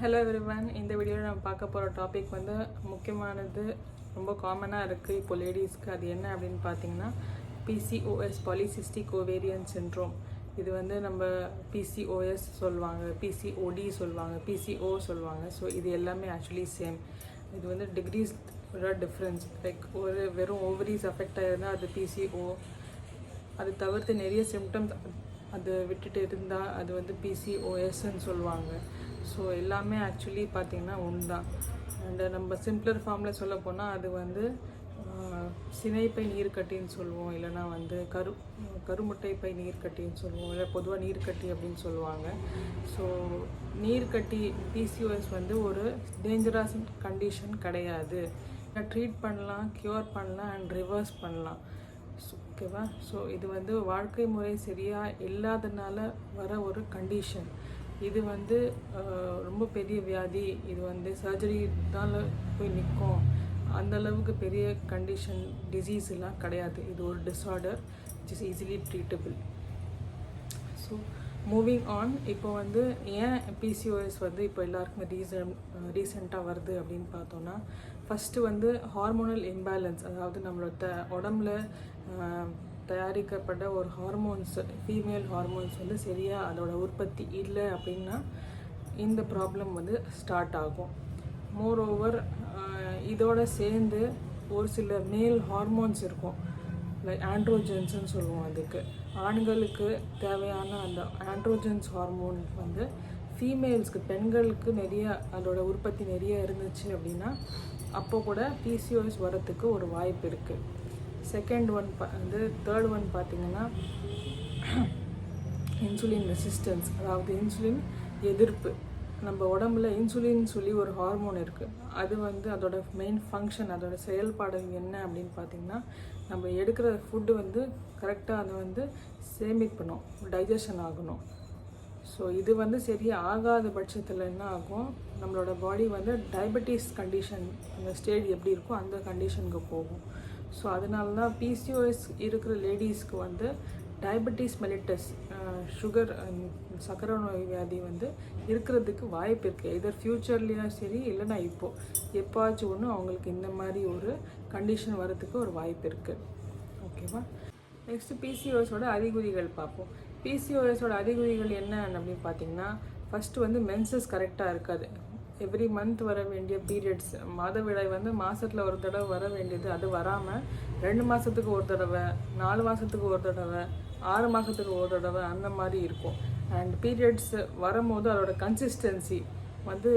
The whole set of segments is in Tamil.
ஹலோ எவ்ரிவன் இந்த வீடியோவில் நம்ம பார்க்க போகிற டாபிக் வந்து முக்கியமானது ரொம்ப காமனாக இருக்குது இப்போ லேடிஸ்க்கு அது என்ன அப்படின்னு பார்த்தீங்கன்னா பிசிஓஎஸ் பாலிசிஸ்டிக் ஓவேரியன் சின்ட்ரோம் இது வந்து நம்ம பிசிஓஎஸ் சொல்லுவாங்க பிசிஓடி சொல்லுவாங்க பிசிஓ சொல்லுவாங்க. ஸோ இது எல்லாமே ஆக்சுவலி சேம் இது வந்து டிகிரிஸ் டிஃப்ரென்ஸ் லைக் ஒரு வெறும் ஓவரிஸ் அஃபெக்ட் ஆகிருந்தால் அது பிசிஓ அது தவிர்த்து நிறைய சிம்டம்ஸ் அது விட்டுட்டு இருந்தால் அது வந்து பிசிஓஎஸ்ன்னு சொல்லுவாங்க. ஸோ எல்லாமே ஆக்சுவலி பார்த்திங்கன்னா ஒன்று தான் அண்ட் நம்ம சிம்பிளர் ஃபார்மில் சொல்ல போனால் அது வந்து சினைப்பை நீர்க்கட்டின்னு சொல்லுவோம். இல்லைன்னா வந்து கரு கருமுட்டைப்பை நீர்க்கட்டின்னு சொல்லுவோம். இல்லை பொதுவாக நீர்க்கட்டி அப்படின்னு சொல்லுவாங்க. ஸோ நீர்க்கட்டி பிசிஓஎஸ் வந்து ஒரு டேஞ்சரஸ் கண்டிஷன் கிடையாது. ட்ரீட் பண்ணலாம் க்யூர் பண்ணலாம் அண்ட் ரிவர்ஸ் பண்ணலாம். ஓகேவா ஸோ இது வந்து வாழ்க்கை முறை சரியாக இல்லாதனால வர ஒரு கண்டிஷன் இது வந்து ரொம்ப பெரிய வியாதி. இது வந்து சர்ஜரினால போய் நிற்கும் அந்தளவுக்கு பெரிய கண்டிஷன் டிசீஸ் எல்லாம் கிடையாது. இது ஒரு disorder which is easily treatable so moving on இப்போ வந்து ஏன் பிசிஓஎஸ் வந்து இப்போ எல்லாருக்குமே ரீசன் ரீசெண்டாக வருது அப்படின்னு பார்த்தோன்னா ஃபஸ்ட்டு வந்து ஹார்மோனல் இம்பேலன்ஸ் அதாவது நம்மளோட உடம்புல தயாரிக்கப்பட்ட ஒரு ஹார்மோன்ஸ் ஃபீமேல் ஹார்மோன்ஸ் வந்து சரியாக அதோட உற்பத்தி இல்லை அப்படின்னா இந்த ப்ராப்ளம் வந்து ஸ்டார்ட் ஆகும். மோர் ஓவர் இதோட சேர்ந்து ஒரு சில மேல் ஹார்மோன்ஸ் இருக்கும். லைக் ஆண்ட்ரோஜென்ஸ்னு சொல்லுவோம் அதுக்கு. ஆண்களுக்கு தேவையான அந்த ஆண்ட்ரோஜென்ஸ் ஹார்மோன் வந்து ஃபீமேல்ஸ்க்கு பெண்களுக்கு நிறைய அதோட உற்பத்தி நிறைய இருந்துச்சு அப்படின்னா அப்போ கூட பிசிஓஎஸ் வரத்துக்கு ஒரு வாய்ப்பு இருக்குது செகண்ட் ஒன் வந்து தேர்ட் ஒன் பார்த்தீங்கன்னா இன்சுலின் ரெசிஸ்டன்ஸ் அதாவது இன்சுலின் எதிர்ப்பு. நம்ம உடம்புல இன்சுலின் சொல்லி ஒரு ஹார்மோன் இருக்குது அது வந்து அதோட மெயின் ஃபங்க்ஷன் அதோட செயல்பாடு என்ன அப்படின்னு பார்த்தீங்கன்னா நம்ம எடுக்கிற ஃபுட்டு வந்து கரெக்டாக அதை வந்து சேமிக்கணும் டைஜஷன் ஆகணும். ஸோ இது வந்து சரியாக ஆகாத பட்சத்தில் என்ன ஆகும்? நம்மளோட பாடி வந்து டயபெட்டிஸ் கண்டிஷன் அந்த ஸ்டேஜ் எப்படி இருக்கோ அந்த கண்டிஷனுக்கு போகும். ஸோ அதனால தான் பிசிஓஎஸ் இருக்கிற லேடிஸ்க்கு வந்து டயபெட்டிஸ் மெலிட்டஸ் சுகர் சக்கரை நோய் வியாதி வந்து இருக்கிறதுக்கு வாய்ப்பு இருக்குது இதர் ஃப்யூச்சர்லேயும் சரி இல்லைன்னா இப்போது எப்போவாச்சும் ஒன்று அவங்களுக்கு இந்த மாதிரி ஒரு கண்டிஷன் வரத்துக்கு ஒரு வாய்ப்பு இருக்குது ஓகேவா நெக்ஸ்ட்டு பிசிஓஎஸோட அறிகுறிகள் பார்ப்போம். பிசிஓஎஸோட அறிகுறிகள் என்ன அப்படின்னு பார்த்தீங்கன்னா ஃபஸ்ட்டு வந்து மென்சஸ் கரெக்டாக இருக்காது. எவ்ரி மந்த் வர வேண்டிய பீரியட்ஸ் மாதவிடாய் வந்து மாதத்தில் ஒரு தடவை வர வேண்டியது. அது வராமல் ரெண்டு மாதத்துக்கு ஒரு தடவை நாலு மாதத்துக்கு ஒரு தடவை ஆறு மாதத்துக்கு ஒரு தடவை அந்த மாதிரி இருக்கும். அண்ட் பீரியட்ஸ் வரும்போது அதோட கன்சிஸ்டன்சி வந்து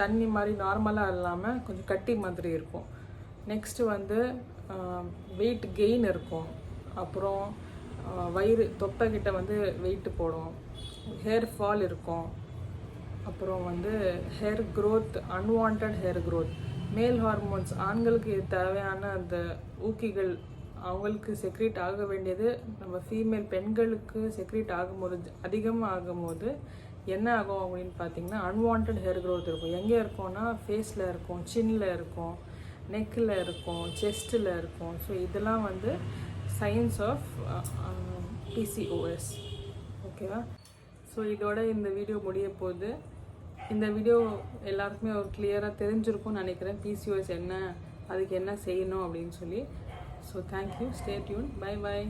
தண்ணி மாதிரி நார்மலாக இல்லாமல் கொஞ்சம் கட்டி மாதிரி இருக்கும். நெக்ஸ்ட்டு வந்து வெயிட் கெயின் இருக்கும். அப்புறம் வயிறு தொப்பை கிட்ட வந்து வெயிட் போடும். ஹேர் ஃபால் இருக்கும். அப்புறம் வந்து hair growth unwanted hair growth male hormones ஆண்களுக்கு தேவையான அந்த ஊக்கிகள் அவங்களுக்கு செக்ரேட் ஆக வேண்டியது நம்ம ஃபீமேல் பெண்களுக்கு செக்ரேட் ஆகும்போது அதிகமாக ஆகும்போது என்ன ஆகும் அப்படின்னு பார்த்தீங்கன்னா அன்வான்ட் ஹேர் க்ரோத் இருக்கும். எங்கே இருக்கும்னா ஃபேஸில் இருக்கும் சின்னில் இருக்கும் நெக்கில் இருக்கும் செஸ்ட்டில் இருக்கும். ஸோ இதெல்லாம் வந்து சயின்ஸ் ஆஃப் பிசிஓஎஸ் ஓகேவா ஸோ இதோட இந்த வீடியோ முடிய போகுது இந்த வீடியோ எல்லாருக்குமே ஒரு கிளியராக தெரிஞ்சிருக்கும்னு நினைக்கிறேன். பிசிஓஎஸ் என்ன அதுக்கு என்ன செய்யணும் அப்படின்னு சொல்லி. So thank you stay tune bye bye